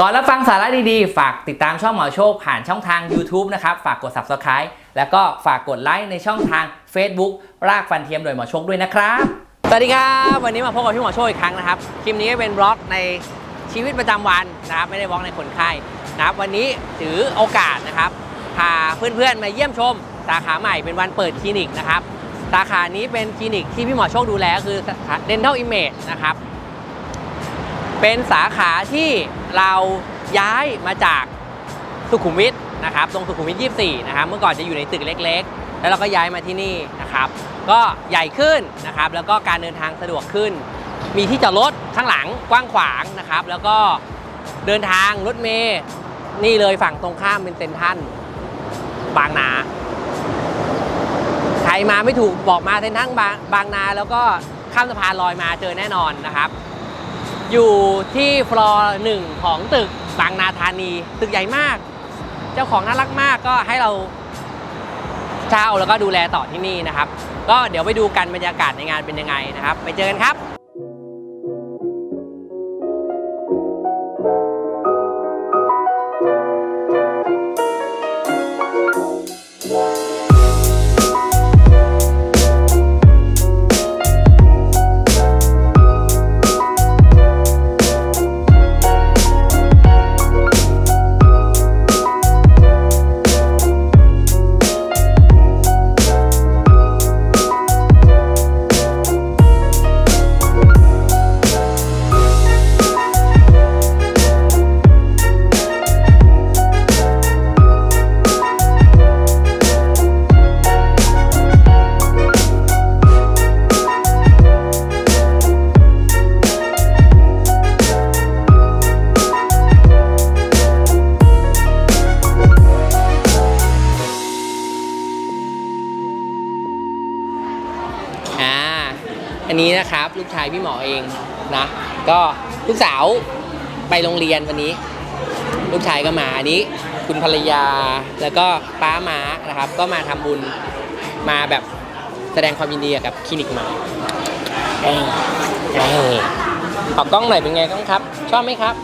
ก่อนรับฟังสาระดีๆ ฝากติดตามช่องหมอโชคผ่านช่องทาง YouTube นะครับ ฝากกด Subscribe แล้วก็ฝากกดไลค์ในช่องทาง Facebook รากฟันเทียมโดยหมอโชคด้วยนะครับ สวัสดีครับ วันนี้มาพบกับพี่หมอโชคอีกครั้งนะครับ คลิปนี้ก็เป็นบล็อกในชีวิตประจำวันนะครับ ไม่ได้บล็อกในคนไข้นะครับ วันนี้ถือโอกาสนะครับ พาเพื่อนๆมาเยี่ยมชม สาขาใหม่เป็นวันเปิดคลินิกนะครับ สาขานี้เป็นคลินิกที่พี่หมอโชคดูแลก็คือ Dental Image นะครับ เป็นสาขาที่ เราย้ายมาจากสุขุมวิทนะครับตรงสุขุมวิท 24 นะครับ เมื่อก่อนจะอยู่ในตึกเล็ก ๆ แล้วเราก็ย้ายมาที่นี่นะครับ ก็ใหญ่ขึ้นนะครับ แล้วก็การเดินทางสะดวกขึ้น มีที่จอดรถข้างหลังกว้างขวางนะครับ แล้วก็เดินทางรถเมล์นี่เลยฝั่งตรงข้ามเป็นเซนทรัลบางนาใครมาไม่ถูกบอกมาเซนทรัลบางบางนา แล้วก็ข้ามสะพานลอยมาเจอแน่นอนนะครับ อยู่ที่ฟลอร์หนึ่งของตึกบางนาธานี ตึกใหญ่มาก เจ้าของน่ารักมากก็ให้เราเช่าแล้วก็ดูแลต่อที่นี่นะครับ ก็เดี๋ยวไปดูกันบรรยากาศในงานเป็นยังไงนะครับ ไปเจอกันครับ อันนี้นะครับ ลูกชายพี่หมอเองนะ ก็ลูกสาวไปโรงเรียนวันนี้ ลูกชายก็มาอันนี้ คุณภรรยาแล้วก็ป้าม้านะครับ ก็มาทำบุญมาแบบแสดงความยินดีกับคลินิกใหม่เอ้ยเอ้ยขอกล้องหน่อยเป็นไงบ้างครับ ชอบไหมครับ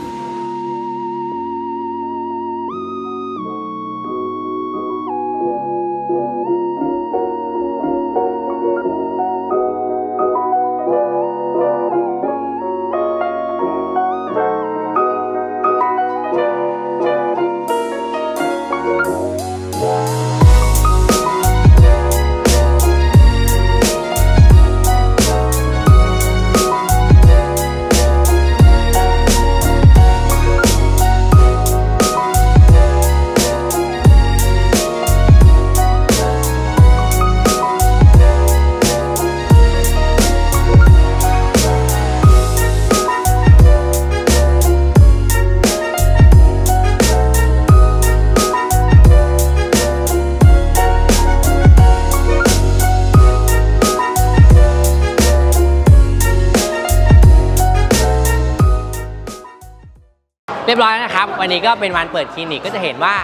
เรียบร้อยแล้วนะครับ วันนี้ก็เป็นวันเปิดคลินิกก็จะเห็นว่า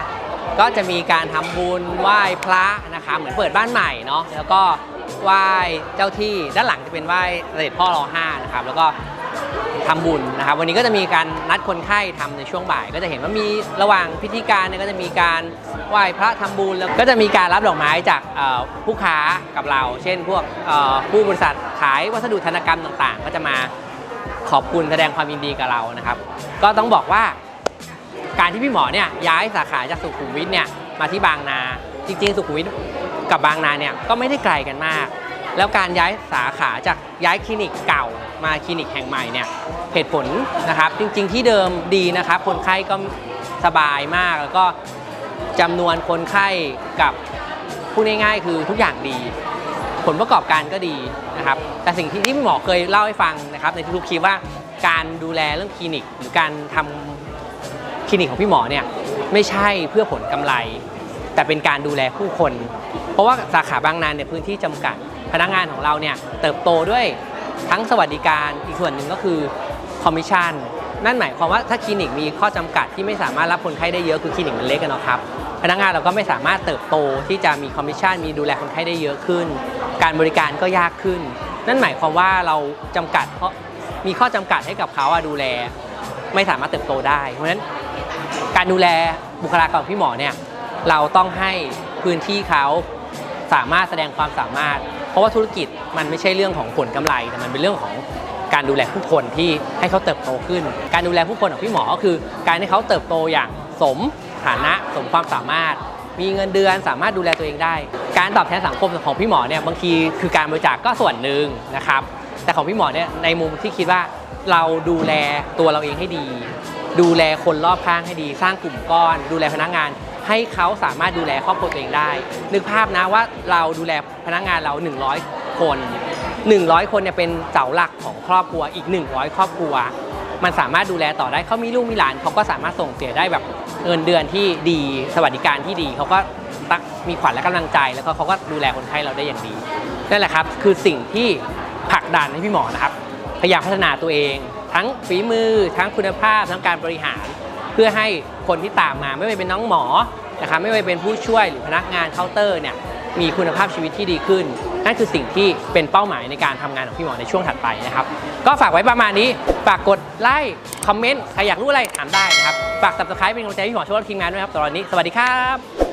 ก็จะมีการทำบุญไหว้พระนะครับเหมือนเปิดบ้านใหม่เนาะแล้วก็ไหว้เจ้าที่ด้านหลังจะเป็นไหว้เสด็จพ่อรอห้านะครับแล้วก็ทำบุญนะครับ วันนี้ก็จะมีการนัดคนไข้ทำในช่วงบ่าย ก็จะเห็นว่ามีระหว่างพิธีการเนี่ยก็จะมีการไหว้พระทำบุญแล้วก็จะมีการรับดอกไม้จากผู้ค้ากับเรา เช่น พวกผู้บริษัทขายวัสดุธนกรรมต่างๆ ก็จะมา ขอบคุณแสดงความยินดีกับเรานะครับ ก็ต้องบอกว่า การที่พี่หมอเนี่ยย้ายสาขาจากสุขุมวิทเนี่ยมาที่บางนา จริง ๆ สุขุมวิทกับบางนาเนี่ยก็ไม่ได้ไกลกันมาก แล้วการย้ายสาขาจากย้ายคลินิกเก่ามาคลินิกแห่งใหม่เนี่ยเหตุผลนะครับ จริง ๆ ที่เดิมดีนะครับ คนไข้ก็สบายมากแล้วก็จำนวนคนไข้กับพูดง่ายๆ คือทุกอย่างดี ผลประกอบการก็ดี นะครับแต่สิ่งที่ที่พี่หมอเคยเล่าให้ฟังนะครับในทุกๆคลิปว่าการดูแลเรื่องคลินิก หรือการทำคลินิกของพี่หมอเนี่ยไม่ใช่เพื่อผลกำไร แต่เป็นการดูแลผู้คน เพราะว่าสาขาบางนาเนี่ยพื้นที่จำกัด พนักงานของเราเนี่ยเติบโตด้วยทั้งสวัสดิการอีกส่วนหนึ่งก็คือคอมมิชชั่นนั่นหมายความว่าถ้าคลินิกมีข้อจำกัดที่ไม่สามารถรับคนไข้ได้เยอะคือคลินิกมันเล็กกันเนาะครับ พนักงานเราก็ไม่สามารถเติบโตที่จะมีคอมมิชชั่นมีดูแลคนไข้ได้เยอะขึ้น การบริการก็ยากขึ้น นั่นหมายความว่าเราจำกัดเพราะมีข้อจำกัดให้กับเขาดูแล ไม่สามารถเติบโตได้ เพราะฉะนั้นการดูแลบุคลากรพี่หมอเนี่ยเราต้องให้พื้นที่เขาสามารถแสดงความสามารถ เพราะว่าธุรกิจมันไม่ใช่เรื่องของผลกำไร แต่มันเป็นเรื่องของการดูแลผู้คนที่ให้เขาเติบโตขึ้น การดูแลผู้คนของพี่หมอก็คือ การให้เขาเติบโตอย่างสม ฐานะสมความสามารถ มีเงินเดือนสามารถดูแลตัวเองได้ การตอบแทนสังคมของพี่หมอเนี่ยบางทีคือการบริจาคก็ส่วนหนึ่งนะครับ แต่ของพี่หมอเนี่ยในมุมที่คิดว่าเราดูแลตัวเราเองให้ดี ดูแลคนรอบข้างให้ดี สร้างกลุ่มก้อน ดูแลพนักงาน ให้เขาสามารถดูแลครอบครัวตัวเองได้ นึกภาพนะว่าเราดูแลพนักงานเรา 100 คน 100 คนเนี่ยเป็นเสาหลักของครอบครัวอีก 100 ครอบครัว มันสามารถดูแลต่อได้เขามีลูกมีหลานเขาก็สามารถส่งเสียได้แบบเงินเดือนที่ดีสวัสดิการที่ดีเขาก็ตักมีขวัญและกำลังใจ แล้วก็เขาก็ดูแลคนไข้เราได้อย่างดีนั่นแหละครับคือสิ่งที่ผลักดันให้พี่หมอนะครับพยายามพัฒนาตัวเอง ทั้งฝีมือ ทั้งคุณภาพทั้งการบริหาร เพื่อให้คนที่ตามมาไม่ว่าเป็นน้องหมอนะครับไม่ว่าเป็นผู้ช่วยหรือพนักงานเคาน์เตอร์เนี่ยมีคุณภาพชีวิตที่ดีขึ้น นั่นคือสิ่งที่เป็นเป้าหมายในการทำงานของพี่หมอในช่วงถัดไปนะครับ ก็ฝากไว้ประมาณนี้ ฝากกดไลค์ คอมเมนต์ ใครอยากรู้อะไรถามได้นะครับ ฝากติดตามเป็นกำลังใจพี่หมอช่วยทีมงานด้วยครับตอนนี้ สวัสดีครับ